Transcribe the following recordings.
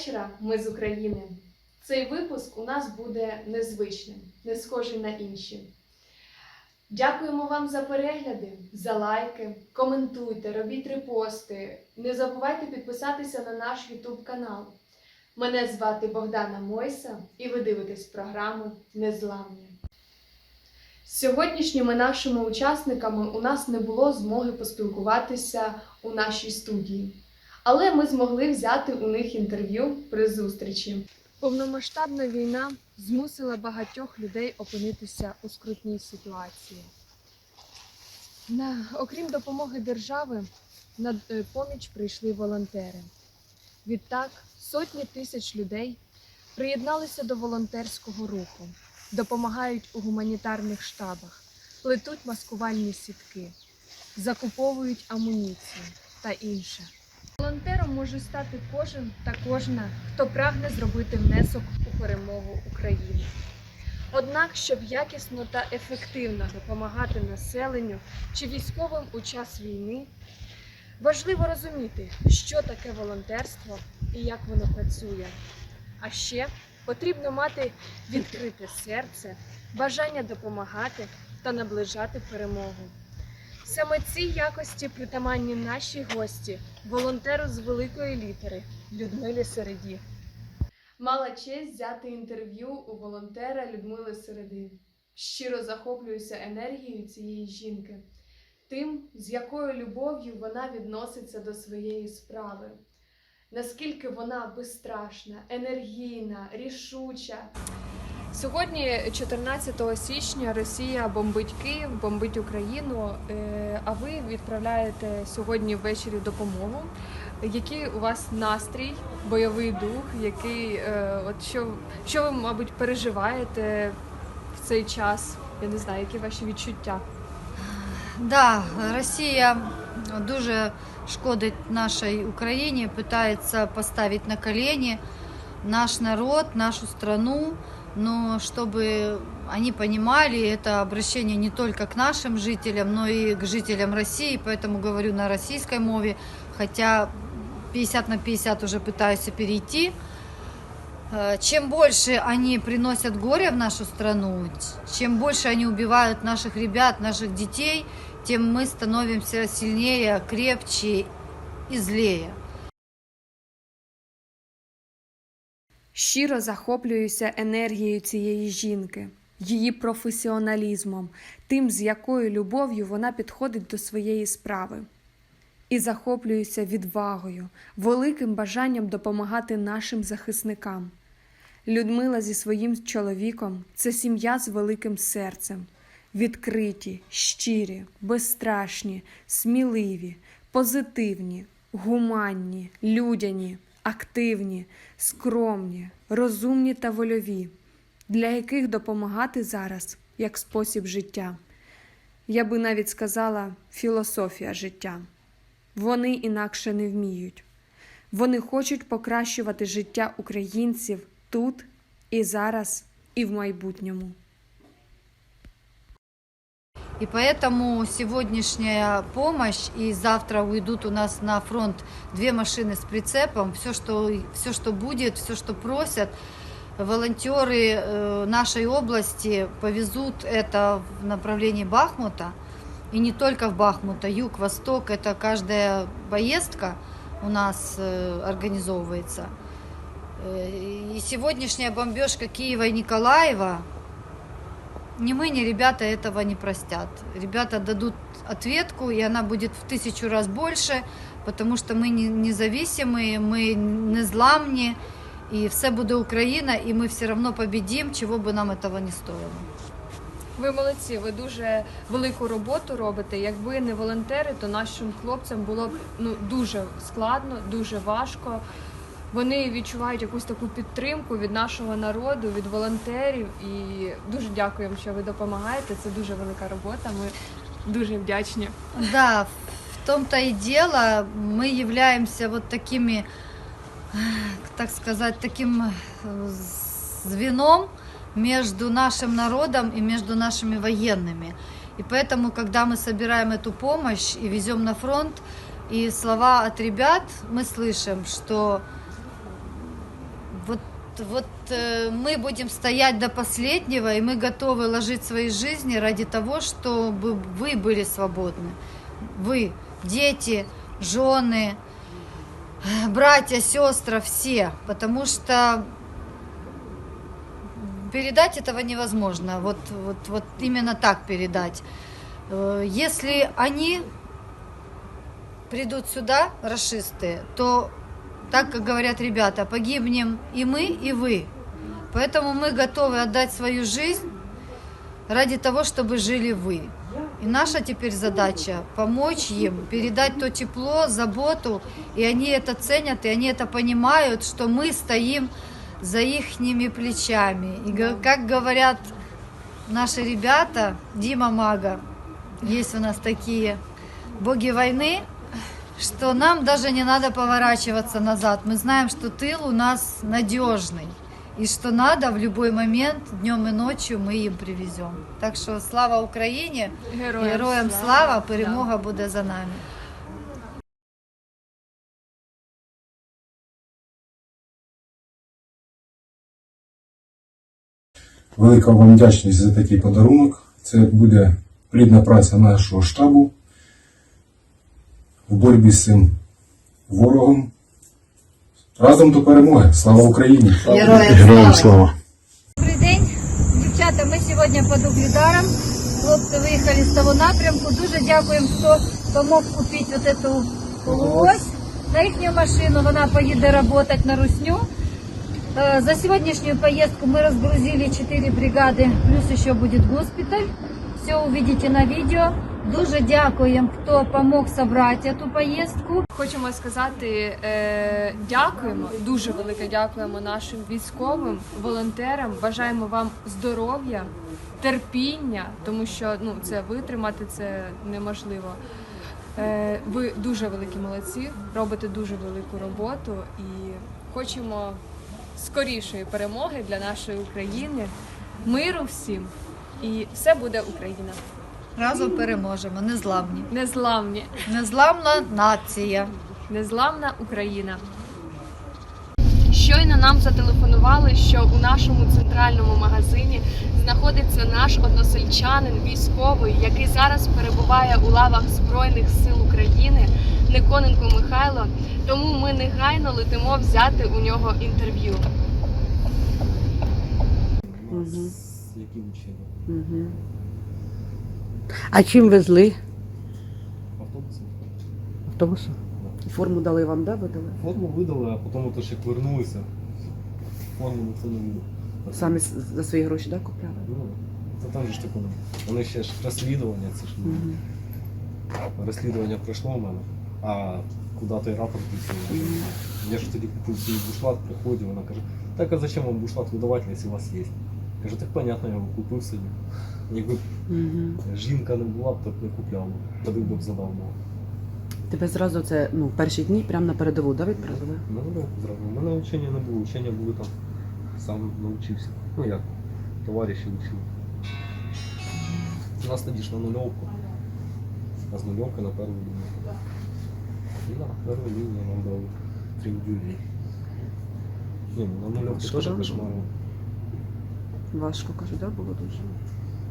вечора. Ми з України. Цей випуск у нас буде незвичним, не схожий на інші. Дякуємо вам за перегляди, за лайки. Коментуйте, робіть репости. Не забувайте підписатися на наш YouTube канал. Мене звати Богдана Мойса, і ви дивитесь програму Незламні. Сьогоднішніми нашими учасниками у нас не було змоги поспілкуватися у нашій студії, але ми змогли взяти у них інтерв'ю при зустрічі. Повномасштабна війна змусила багатьох людей опинитися у скрутній ситуації. На, окрім допомоги держави, на е, поміч прийшли волонтери. Відтак сотні тисяч людей приєдналися до волонтерського руху, допомагають у гуманітарних штабах, плетуть маскувальні сітки, закуповують амуніцію та інше. Волонтером може стати кожен та кожна, хто прагне зробити внесок у перемогу України. Однак, щоб якісно та ефективно допомагати населенню чи військовим у час війни, важливо розуміти, що таке волонтерство і як воно працює. А ще потрібно мати відкрите серце, бажання допомагати та наближати перемогу. Саме ці якості притаманні наші гості, волонтеру з великої літери Людмилі Середі. Мала честь взяти інтерв'ю у волонтера Людмили Середи. Щиро захоплююся енергією цієї жінки, тим, з якою любов'ю вона відноситься до своєї справи. Наскільки вона безстрашна, енергійна, рішуча. Сьогодні, 14 січня, Росія бомбить Київ, бомбить Україну. е, А ви відправляєте сьогодні ввечері допомогу. Який у вас настрій, бойовий дух? Який е, от що, що ви, мабуть, переживаєте в цей час? Я не знаю, які ваші відчуття? Да, Росія дуже шкодить нашій Україні, пытается поставить на колени наш народ, нашу страну. Но чтобы они понимали, это обращение не только к нашим жителям, но и к жителям России, поэтому говорю на российской мове, хотя 50 на 50 уже пытаюсь перейти. Э, Чем больше они приносят горя в нашу страну, чем больше они убивают наших ребят, наших детей, тем мы становимся сильнее, крепче и злее. Щиро захоплююся енергією цієї жінки, її професіоналізмом, тим, з якою любов'ю вона підходить до своєї справи. І захоплююся відвагою, великим бажанням допомагати нашим захисникам. Людмила зі своїм чоловіком це сім'я з великим серцем, відкриті, щирі, безстрашні, сміливі, позитивні, гуманні, людяні, активні, скромні, розумні та вольові, для яких допомагати зараз як спосіб життя. Я би навіть сказала філософія життя. Вони інакше не вміють. Вони хочуть покращувати життя українців тут і зараз, і в майбутньому. И поэтому сегодняшняя помощь и завтра уйдут у нас на фронт две машины с прицепом. Все, что, все, что будет, все, что просят, волонтеры э, нашей области повезут это в направлении Бахмута. И не только в Бахмута, юг, восток, это каждая поездка у нас э, организовывается. Э, И сегодняшняя бомбежка Киева и Николаева, ни мы, ни ребята этого не простят. Ребята дадут ответку, и она будет в тысячу раз больше, потому что мы не- независимые, мы незламні, і все буде Україна, і ми все одно победим, чого би нам этого не стоило. Ви молодці, ви дуже велику роботу робите. Якби не волонтери, то нашим хлопцям було б ну дуже складно, дуже важко. Вони відчувають якусь таку підтримку від нашого народу, від волонтерів. І дуже дякуємо, що ви допомагаєте. Це дуже велика робота. Ми дуже вдячні. Да, в том-то и дело, мы являемся вот такими, э, так сказать, таким э, звеном между нашим народом и между нашими военными. И поэтому, когда мы собираем эту помощь и везем на фронт, и слова от ребят, мы слышим, что вот э, мы будем стоять до последнего, и мы готовы ложить свои жизни ради того, чтобы вы были свободны. Вы, дети, жены, братья, сестры, все. Потому что передать этого невозможно. Вот, вот, вот именно так передать. Э, Если они придут сюда, расисты, то, так как говорят ребята, погибнем и мы, и вы. Поэтому мы готовы отдать свою жизнь ради того, чтобы жили вы. И наша теперь задача помочь им, передать то тепло, заботу, и они это ценят, и они это понимают, что мы стоим за ихними плечами. И как говорят наши ребята, Дима Мага, есть у нас такие боги войны, что нам даже не надо поворачиваться назад. Мы знаем, что тыл у нас надежный. И что надо в любой момент, днем и ночью мы їм привезем. Так що слава Україні, героям, слава, перемога буде за нами. Велика вам вдячність за такий подарунок. Це буде плідна праця нашого штабу в боротьбі з цим ворогом. Разом до перемоги! Слава Україні! Героям слава! Добрий день, дівчата. Ми сьогодні під Угледаром. Хлопці виїхали з того напрямку. Дуже дякуємо, хто помог купити вот эту полуось на їхню машину. Вона поїде працювати на русню. Э, За сегодняшнюю поездку мы разгрузили 4 бригады, плюс еще будет госпиталь. Все увидите на видео. Дуже дякуємо, хто помог собрати эту поездку. Хочемо сказати е, дякуємо, дуже велике дякуємо нашим військовим, волонтерам. Бажаємо вам здоров'я, терпіння, тому що ну це витримати це неможливо. Е, ви дуже великі молодці, робите дуже велику роботу і хочемо скорішої перемоги для нашої України, миру всім, і все буде Україна. Разом переможемо, незламні. Незламні, Незламна нація. незламна Україна. Щойно нам зателефонували, що у нашому центральному магазині знаходиться наш односельчанин, військовий, який зараз перебуває у лавах Збройних сил України, Никоненко Михайло. Тому ми негайно летимо взяти у нього інтерв'ю. Яким чином? А чим везли? Автобусом? Автобусом. Форму дали вам, да, видали? Форму видали, а потім то ще вернулися. Форму ніхто не видав. Самі с- за свої гроші, да, купляли? Ну, то там же ж таке. Вони ще ж розслідування, це ж ну, розслідування пройшло в мене, а куди той рапорт писав. Я ж тоді купив свій бушлат, приходив, вона каже, так а зачем вам бушлат видавати, якщо у вас є? Кажу, так понятно, я його купив собі. Якби Угу. жінка не була б, то б не купляв би. Б задав би. Тебе зразу це, ну, перші дні прямо на передову, да, відправили? Ну, ну, зразу. У мене учення не було, учення були там. Сам навчився. Ну як, товариші. У нас тоді ж на нульовку. А з нульовки на першу лінію. І на першу лінію нам дали три дюлей. Ні, на нульовці теж було? кошмарно. Важко, кажу, да, було дуже.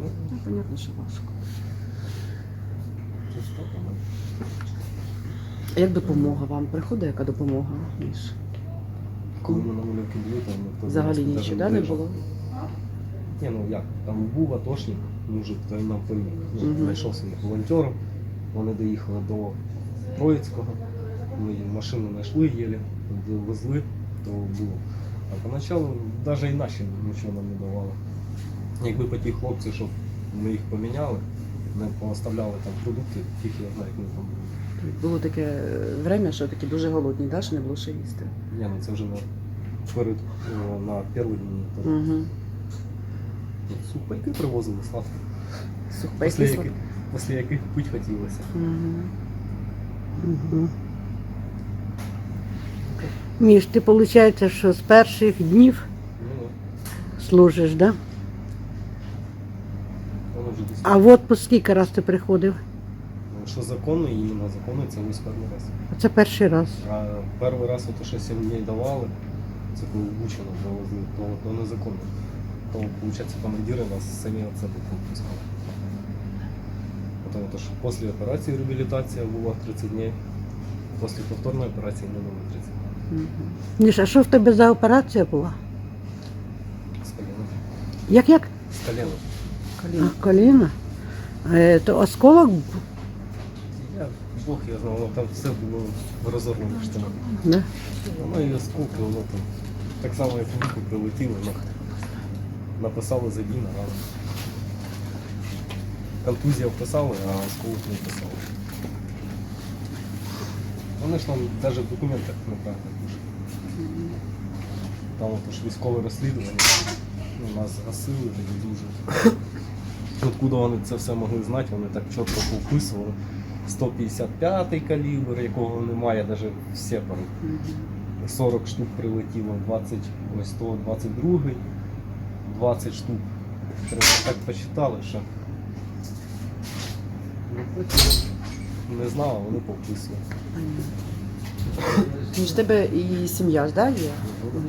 Ну, Ну, понятно, що важко. так, А як допомога вам? Приходить яка допомога? Міш? Коли ми на нульовці були, там ніхто Взагалі нічого, да, не було? Ні, ну як, там був атошник, мужик, то нам поміг. Ну, Мгм. Знайшов своїх волонтерів. Вони доїхали до Троїцького. Ми їм машину знайшли єлі, везли, то було. А поначалу навіть і наші нічого нам не давали. Якби по ті хлопці, щоб ми їх поміняли, не поставляли там продукти, фіг я знаю, як ми там були. Було таке е, время, що такі дуже голодні, да, що не було що їсти. Ні, ну це вже на перед о, на першій лінії. то Угу. Сухпайки привозили сладко. Сухпайки. Після яких, після яких пить хотілося. Мгм. Мгм. Міш, ти виходить, що з перших днів Ну, служиш, да? вже десь. А в отпуск скільки раз ти приходив? Ну, Що законно, іменно законно, це ось перший раз. Це перший раз. А перший раз ото що 7 днів давали, Це коли Бучину завезли, то, то незаконно. То, виходить, командири нас самі від себе відпускали. Тому що після операції реабілітація була 30 днів, після повторної операції не було 30 днів. Ніж, а що в тебе за операція була? Як як? З коліна. Коліна. А, коліна? Е, то осколок був? Я, Бог я знав, воно там все було в розорваних штанах. Да? Воно і осколки, воно там так само, як в руку прилетіло, воно написали забій на рану. Контузія вписали, а осколок не вписали. Вони ж там навіть в документах неправильно пишуть. Там от ж військове розслідування, ну, нас гасили тоді дуже. Откуда вони це все могли знати, вони так чітко повписували. 155 калібр, якого немає навіть в сепарі. 40 штук прилетіло, 20, ось 122, 20 штук. Треба так посчитали, що ну, не знав, а вони повписували. Між тебе і сім'я ж, да, є?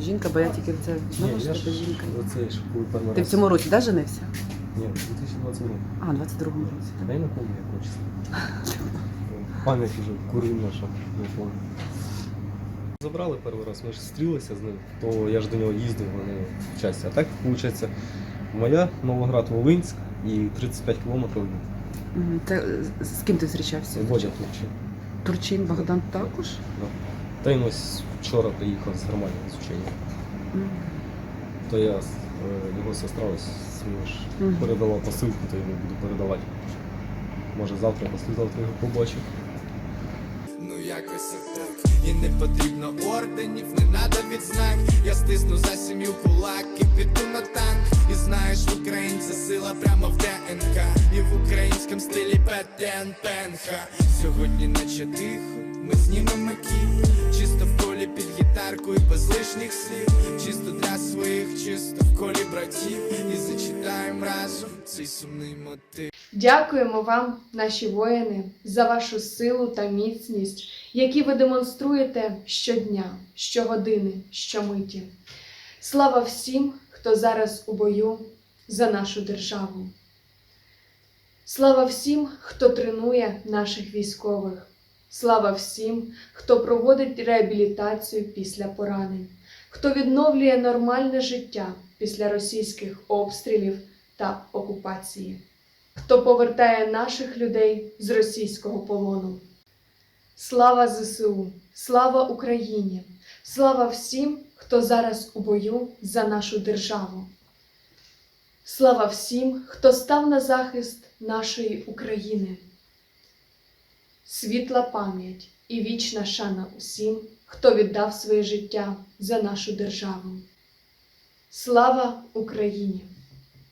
Жінка, бо я тільки це знову ж я тебе ж жінка. оце ж коли перший Ти в раз- цьому році да, женився? Ні, в 2022. А, 22-му році. Я не пам'ятаю, якого числа. Пам'ять вже курильна, що не пам'ятаю. Забрали перший раз, ми ж зустрілися з ним, то я ж до нього їздив, вони в часті. А так, виходить, моя Новоград-Волинськ і 35 кілометрів від. Це з- ким ти зустрічався? Водя Турчин. Турчин Богдан також? Да. Та він ось вчора приїхав з Германії з учення. Мгм. То я, е, його сестра ось ж Мгм. передала посилку, то йому буду передавати. Може завтра, післязавтра його побачу. Ну якось отак І не потрібно орденів, не надо відзнак Я стисну за сім'ю кулак і піду на танк знаєш, в українця сила прямо в ДНК. І в українському стилі петен пенха Сьогодні наче тихо, ми знімемо кіт. Чисто в колі під гітарку і без лишніх слів. Чисто для своїх, чисто в колі братів. І зачитаємо разом цей сумний мотив. Дякуємо вам, наші воїни, за вашу силу та міцність, які ви демонструєте щодня, щогодини, щомиті. Слава всім, хто зараз у бою за нашу державу. Слава всім, хто тренує наших військових. Слава всім, хто проводить реабілітацію після поранень, хто відновлює нормальне життя після російських обстрілів та окупації хто повертає наших людей з російського полону. Слава ЗСУ, слава Україні, слава всім, хто зараз у бою за нашу державу. Слава всім, хто став на захист нашої України. Світла пам'ять і вічна шана усім, хто віддав своє життя за нашу державу. Слава Україні!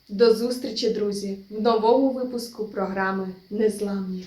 До зустрічі, друзі, в новому випуску програми Незламні.